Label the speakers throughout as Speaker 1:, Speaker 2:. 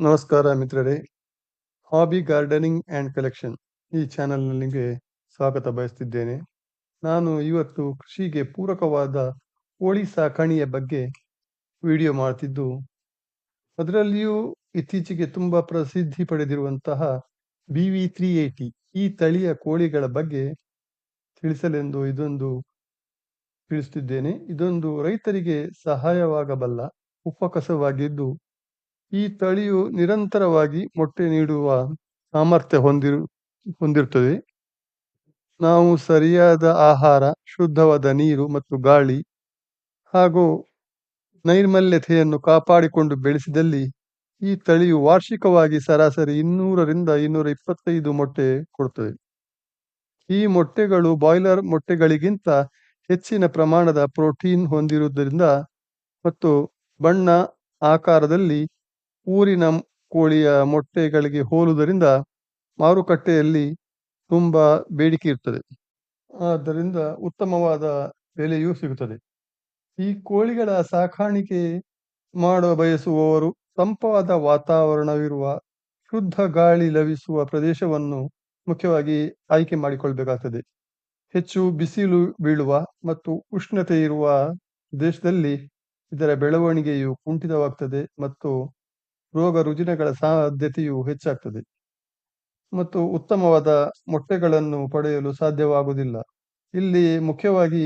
Speaker 1: ನಮಸ್ಕಾರ ಮಿತ್ರರೇ. Hobby gardening and collection ಈ ಚಾನಲ್ನಲ್ಲಿಗೆ ಸ್ವಾಗತ ಬಯಸ್ತಿದ್ದೇನೆ. ನಾನು ಇವತ್ತು ಕೃಷಿಗೆ ಪೂರಕವಾದ ಕೋಳಿ ಸಾಕಾಣಿಯ ಬಗ್ಗೆ ವಿಡಿಯೋ ಮಾಡ್ತಿದ್ದು. ಅದರಲ್ಲಿಯೂ ಇತ್ತೀಚೆಗೆ ತುಂಬ ಪ್ರಸಿದ್ಧಿ ಪಡೆದಿರುವಂತಹ ಬಿ ವಿ ತ್ರೀ ಏಯ್ಟಿ ಈ ತಳಿಯ ಕೋಳಿಗಳ ಬಗ್ಗೆ ತಿಳಿಸಲೆಂದು ಇದೊಂದು ತಿಳಿಸುತ್ತಿದ್ದೇನೆ ಇದೊಂದು ರೈತರಿಗೆ ಸಹಾಯವಾಗಬಲ್ಲ ಉಪಕಸವಾಗಿದ್ದು ಈ ತಳಿಯು ನಿರಂತರವಾಗಿ ಮೊಟ್ಟೆ ನೀಡುವ ಸಾಮರ್ಥ್ಯ ಹೊಂದಿರು, ಹೊಂದಿರುತ್ತದೆ. ನಾವು ಸರಿಯಾದ ಆಹಾರ, ಶುದ್ಧವಾದ ನೀರು ಮತ್ತು ಗಾಳಿ ಹಾಗೂ ನೈರ್ಮಲ್ಯತೆಯನ್ನು ಕಾಪಾಡಿಕೊಂಡು ಬೆಳೆಸಿದಲ್ಲಿ ಈ ತಳಿಯು ವಾರ್ಷಿಕವಾಗಿ ಸರಾಸರಿ ಇನ್ನೂರರಿಂದ ಇನ್ನೂರ ಇಪ್ಪತ್ತೈದು ಮೊಟ್ಟೆ ಕೊಡುತ್ತದೆ. ಈ ಮೊಟ್ಟೆಗಳು ಬಾಯ್ಲರ್ ಮೊಟ್ಟೆಗಳಿಗಿಂತ ಹೆಚ್ಚಿನ ಪ್ರಮಾಣದ ಪ್ರೋಟೀನ್ ಹೊಂದಿರುವುದರಿಂದ ಮತ್ತು ಬಣ್ಣ ಆಕಾರದಲ್ಲಿ ಊರಿನ ಕೋಳಿಯ ಮೊಟ್ಟೆಗಳಿಗೆ ಹೋಲುವುದರಿಂದ ಮಾರುಕಟ್ಟೆಯಲ್ಲಿ ತುಂಬ ಬೇಡಿಕೆ ಇರ್ತದೆ. ಆದ್ದರಿಂದ ಉತ್ತಮವಾದ ಬೆಲೆಯೂ ಸಿಗುತ್ತದೆ. ಈ ಕೋಳಿಗಳ ಸಾಕಾಣಿಕೆ ಮಾಡುವ ಬಯಸುವವರು ತಂಪಾದ ವಾತಾವರಣವಿರುವ, ಶುದ್ಧ ಗಾಳಿ ಲಭಿಸುವ ಪ್ರದೇಶವನ್ನು ಮುಖ್ಯವಾಗಿ ಆಯ್ಕೆ ಮಾಡಿಕೊಳ್ಬೇಕಾಗ್ತದೆ. ಹೆಚ್ಚು ಬಿಸಿಲು ಬೀಳುವ ಮತ್ತು ಉಷ್ಣತೆ ಇರುವ ದೇಶದಲ್ಲಿ ಇದರ ಬೆಳವಣಿಗೆಯು ಕುಂಠಿತವಾಗ್ತದೆ ಮತ್ತು ರೋಗ ರುಜಿನಗಳ ಸಾಧ್ಯತೆಯು ಹೆಚ್ಚಾಗ್ತದೆ. ಮತ್ತು ಉತ್ತಮವಾದ ಮೊಟ್ಟೆಗಳನ್ನು ಪಡೆಯಲು ಸಾಧ್ಯವಾಗುವುದಿಲ್ಲ. ಇಲ್ಲಿ ಮುಖ್ಯವಾಗಿ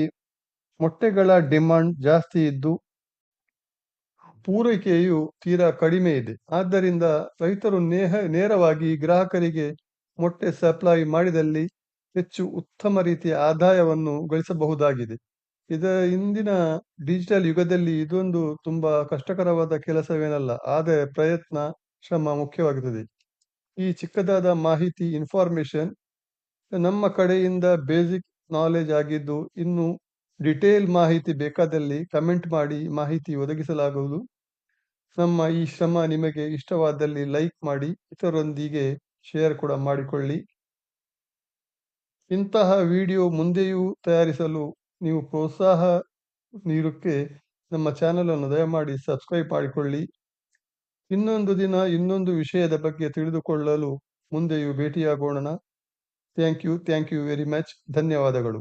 Speaker 1: ಮೊಟ್ಟೆಗಳ ಡಿಮಾಂಡ್ ಜಾಸ್ತಿ ಇದ್ದು, ಪೂರೈಕೆಯು ತೀರಾ ಕಡಿಮೆ ಇದೆ. ಆದ್ದರಿಂದ ರೈತರು ನೇಹ, ನೇರವಾಗಿ ಗ್ರಾಹಕರಿಗೆ ಮೊಟ್ಟೆ ಸಪ್ಲೈ ಮಾಡಿದಲ್ಲಿ ಹೆಚ್ಚು ಉತ್ತಮ ರೀತಿಯ ಆದಾಯವನ್ನು ಗಳಿಸಬಹುದಾಗಿದೆ. ಇದ ಇಂದಿನ ಡಿಜಿಟಲ್ ಯುಗದಲ್ಲಿ ಇದೊಂದು ತುಂಬಾ ಕಷ್ಟಕರವಾದ ಕೆಲಸವೇನಲ್ಲ, ಆದರೆ ಪ್ರಯತ್ನ, ಶ್ರಮ ಮುಖ್ಯವಾಗುತ್ತದೆ ಈ ಚಿಕ್ಕದಾದ ಮಾಹಿತಿ ಇನ್ಫಾರ್ಮೇಶನ್ ನಮ್ಮ ಕಡೆಯಿಂದ ಬೇಸಿಕ್ ನಾಲೆಜ್ ಆಗಿದ್ದು, ಇನ್ನು ಡಿಟೇಲ್ ಮಾಹಿತಿ ಬೇಕಾದಲ್ಲಿ ಕಮೆಂಟ್ ಮಾಡಿ ಮಾಹಿತಿ ಒದಗಿಸಲಾಗುವುದು. ನಮ್ಮ ಈ ಶ್ರಮ ನಿಮಗೆ ಇಷ್ಟವಾದಲ್ಲಿ ಲೈಕ್ ಮಾಡಿ, ಇತರರೊಂದಿಗೆ ಶೇರ್ ಕೂಡ ಮಾಡಿಕೊಳ್ಳಿ. ಇಂತಹ ವಿಡಿಯೋ ಮುಂದೆಯೂ ತಯಾರಿಸಲು ನೀವು ಪ್ರೋತ್ಸಾಹ ನೀಡೋಕ್ಕೆ ನಮ್ಮ ಚಾನಲನ್ನು ದಯಮಾಡಿ ಸಬ್ಸ್ಕ್ರೈಬ್ ಮಾಡಿಕೊಳ್ಳಿ. ಇನ್ನೊಂದು ದಿನ ಇನ್ನೊಂದು ವಿಷಯದ ಬಗ್ಗೆ ತಿಳಿದುಕೊಳ್ಳಲು ಮುಂದೆಯೂ ಭೇಟಿಯಾಗೋಣ. Thank you thank you very much. ಧನ್ಯವಾದಗಳು.